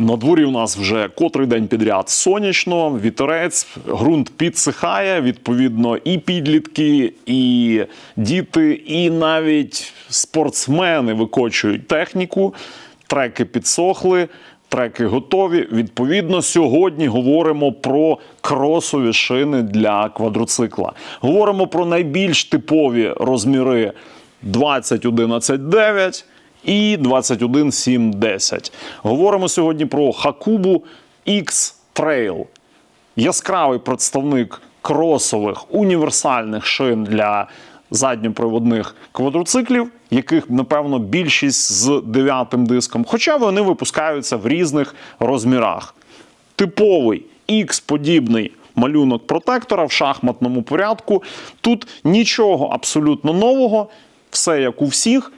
На дворі у нас вже котрий день підряд сонячно, вітерець, ґрунт підсихає. Відповідно, і підлітки, і діти, і навіть спортсмени викочують техніку. Треки підсохли, треки готові. Відповідно, сьогодні говоримо про кросові шини для квадроцикла. Говоримо про найбільш типові розміри 20.11.9 і 21.7.10. Говоримо сьогодні про Хакубу X Trail. Яскравий представник кросових універсальних шин для задньоприводних квадроциклів, яких, напевно, більшість з дев'ятим диском, хоча вони випускаються в різних розмірах. Типовий X-подібний малюнок протектора в шахматному порядку. Тут нічого абсолютно нового, все як у всіх.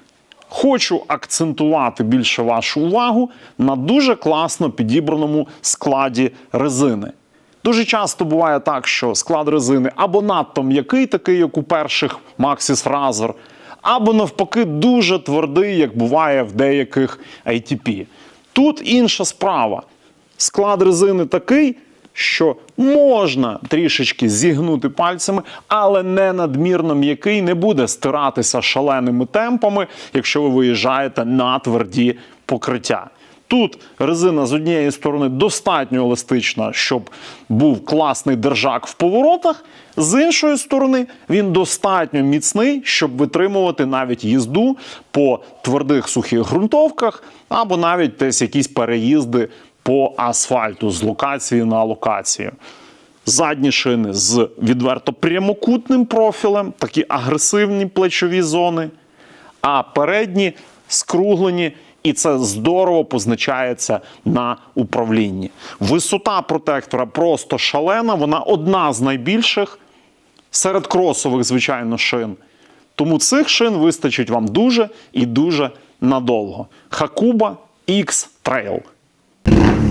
Хочу акцентувати більше вашу увагу на дуже класно підібраному складі резини. Дуже часто буває так, що склад резини або надто м'який, такий, як у перших Maxis Razor, або навпаки дуже твердий, як буває в деяких ATP. Тут інша справа. Склад резини такий, що можна трішечки зігнути пальцями, але не надмірно м'який, не буде стиратися шаленими темпами, якщо ви виїжджаєте на тверді покриття. Тут резина з однієї сторони достатньо еластична, щоб був класний держак в поворотах. З іншої сторони, він достатньо міцний, щоб витримувати навіть їзду по твердих сухих ґрунтовках, або навіть десь якісь переїзди по асфальту з локації на локацію. Задні шини з відверто прямокутним профілем, такі агресивні плечові зони, а передні скруглені, і це здорово позначається на управлінні. Висота протектора просто шалена, вона одна з найбільших серед кросових, звичайно, шин. Тому цих шин вистачить вам дуже і дуже надовго. Хакуба X Trail. Mm-hmm.